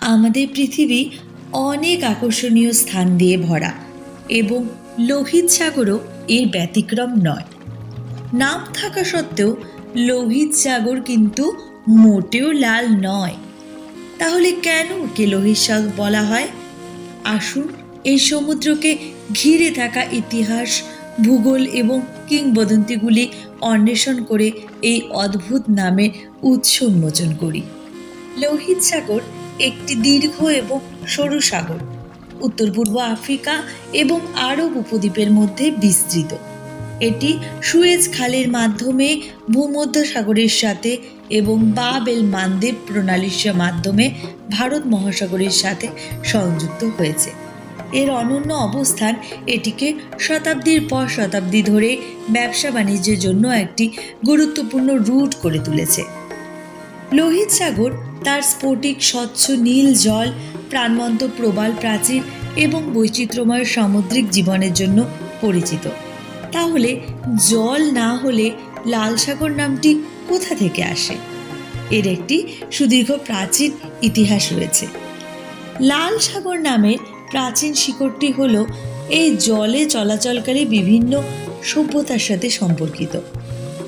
আমাদের পৃথিবী অনেক আকর্ষণীয় স্থান দিয়ে ভরা এবং লোহিত সাগরও এর ব্যতিক্রম নয়। নাম থাকা সত্ত্বেও লোহিত সাগর কিন্তু মোটেও লাল নয়। তাহলে কেন ওকে লোহিত সাগর বলা হয়? আসুন এই সমুদ্রকে ঘিরে থাকা ইতিহাস, ভূগোল এবং কিংবদন্তিগুলি অন্বেষণ করে এই অদ্ভুত নামের উৎস উন্মোচন করি। লোহিত সাগর একটি দীর্ঘ এবং সরু সাগর, উত্তর পূর্ব আফ্রিকা এবং আরব উপদ্বীপের মধ্যে বিস্তৃত। এটি সুয়েজ খালের মাধ্যমে ভূমধ্যসাগরের সাথে এবং বাবেল মানদেব প্রণালীর মাধ্যমে ভারত মহাসাগরের সাথে সংযুক্ত হয়েছে। এর অনন্য অবস্থান এটিকে শতাব্দীর পর শতাব্দী ধরে ব্যবসা বাণিজ্যের জন্য একটি গুরুত্বপূর্ণ রুট করে তুলেছে। লোহিত সাগর তার স্ফটিক স্বচ্ছ নীল জল, প্রাণবন্ত প্রবাল প্রাচীর এবং বৈচিত্র্যময় সামুদ্রিক জীবনের জন্য পরিচিত। তাহলে জল না হলে লাল সাগর নামটি কোথা থেকে আসে? এর একটি সুদীর্ঘ প্রাচীন ইতিহাস রয়েছে। লাল সাগর নামের প্রাচীন শিকড়টি হল এই জলে চলাচলকারী বিভিন্ন সভ্যতার সাথে সম্পর্কিত।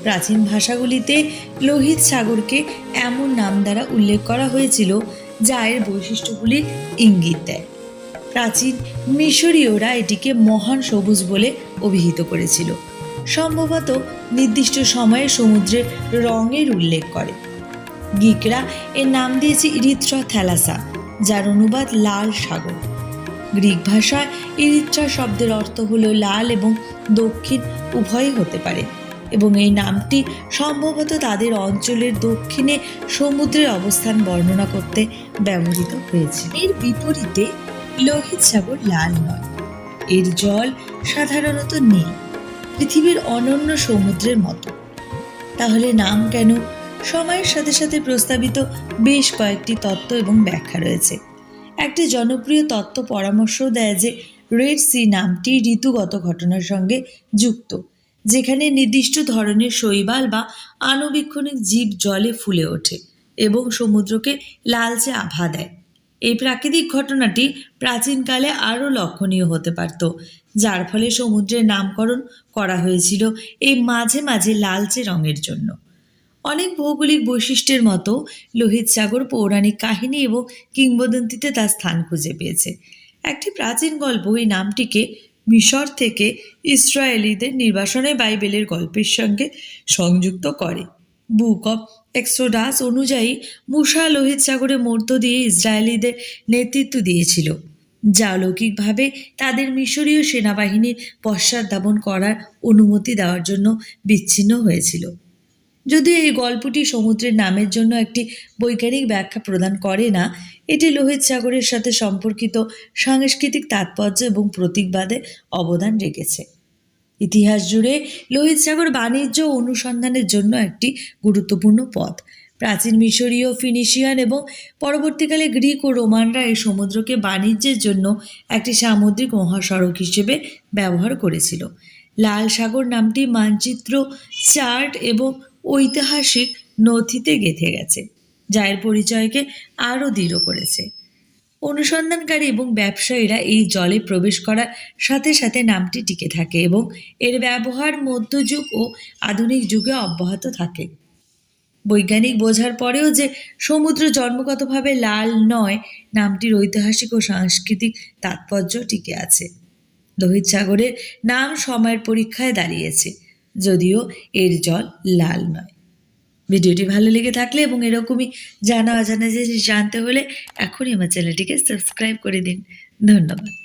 প্রাচীন ভাষাগুলিতে লোহিত সাগরকে এমন নাম দ্বারা উল্লেখ করা হয়েছিল, যা এর বৈশিষ্ট্যগুলির ইঙ্গিত দেয়। প্রাচীন মিশরীয়রা এটিকে মহান সবুজ বলে অভিহিত করেছিল। সম্ভবত নির্দিষ্ট সময়ে সমুদ্রের রঙের উল্লেখ করে। গ্রিকরা এর নাম দিয়েছে ইরিথ্রা থ্যালাসা যার অনুবাদ লাল সাগর। গ্রিক ভাষায় ইরিথ্রা শব্দের অর্থ হলো লাল এবং দক্ষিণ উভয়ই হতে পারে। এবং এই নামটি সম্ভবত তাদের অঞ্চলের দক্ষিণে সমুদ্রের অবস্থান বর্ণনা করতে ব্যবহৃত হয়েছে। এর বিপরীতে লোহিত সাগর লাল নয় এর জল সাধারণত নীল, পৃথিবীর অনন্য সমুদ্রের মতো। তাহলে নাম কেন? সময়ের সাথে সাথে প্রস্তাবিত বেশ কয়েকটি তত্ত্ব এবং ব্যাখ্যা রয়েছে। একটি জনপ্রিয় তত্ত্ব পরামর্শ দেয় যে রেড সি নামটি ঋতুগত ঘটনার সঙ্গে যুক্ত। যেখানে নির্দিষ্ট ধরনের শৈবাল বা আণুবীক্ষণিক জীব জলে ফুলে ওঠে এবং সমুদ্রকে লালচে আভা দেয়। এই প্রাকৃতিক ঘটনাটি প্রাচীনকালে আরও লক্ষণীয় হতে পারত, যার ফলে সমুদ্রের নামকরণ করা হয়েছিল এই মাঝে মাঝে লালচে রঙের জন্য। অনেক ভৌগোলিক বৈশিষ্ট্যের মতো লোহিত সাগর পৌরাণিক কাহিনী এবং কিংবদন্তিতে তার স্থান খুঁজে পেয়েছে। একটি প্রাচীন গল্প এই নামটিকে মিশর থেকে ইসরায়েলিদের নির্বাসনে বাইবেলের গল্পের সঙ্গে সংযুক্ত করে। বুক অব এক্সোডাস অনুযায়ী মুসা লোহিত সাগরের মধ্য দিয়ে ইসরায়েলিদের নেতৃত্ব দিয়েছিল। যা অলৌকিকভাবে তাদের মিশরীয় সেনাবাহিনীর পশ্চাৎধাবন করার অনুমতি দেওয়ার জন্য বিচ্ছিন্ন হয়েছিল। যদিও এই গল্পটি সমুদ্রের নামের জন্য একটি বৈজ্ঞানিক ব্যাখ্যা প্রদান করে না, এটি লোহিত সাগরের সাথে সম্পর্কিত সাংস্কৃতিক তাৎপর্য এবং প্রতীকবাদে অবদান রেখেছে। ইতিহাস জুড়ে লোহিত সাগর বাণিজ্য অনুসন্ধানের জন্য একটি গুরুত্বপূর্ণ পথ। প্রাচীন মিশরীয়, ফিনিশিয়ান এবং পরবর্তীকালে গ্রিক ও রোমানরা এই সমুদ্রকে বাণিজ্যের জন্য একটি সামুদ্রিক মহাসড়ক হিসেবে ব্যবহার করেছিল। লাল সাগর নামটি মানচিত্র চার্ট এবং ঐতিহাসিক নথিতে গেঁথে গেছে যা এর পরিচয়কে আরও দৃঢ় করেছে। অনুসন্ধানকারী এবং ব্যবসায়ীরা এই জলে প্রবেশ করার সাথে সাথে নামটি টিকে থাকে এবং এর ব্যবহার মধ্যযুগ ও আধুনিক যুগে অব্যাহত থাকে। বৈজ্ঞানিক বোঝার পরেও যে সমুদ্র জন্মগতভাবে লাল নয়, নামটির ঐতিহাসিক ও সাংস্কৃতিক তাৎপর্য টিকে আছে। লোহিত সাগরের নাম সময়ের পরীক্ষায় দাঁড়িয়েছে। যদিও এর জল লাল নয়। ভিডিওটি ভালো লেগে থাকলে এবং এরকমই জানা অজানা জিনিস জানতে হলে এখনই আমার চ্যানেলটিকে সাবস্ক্রাইব করে দিন। ধন্যবাদ।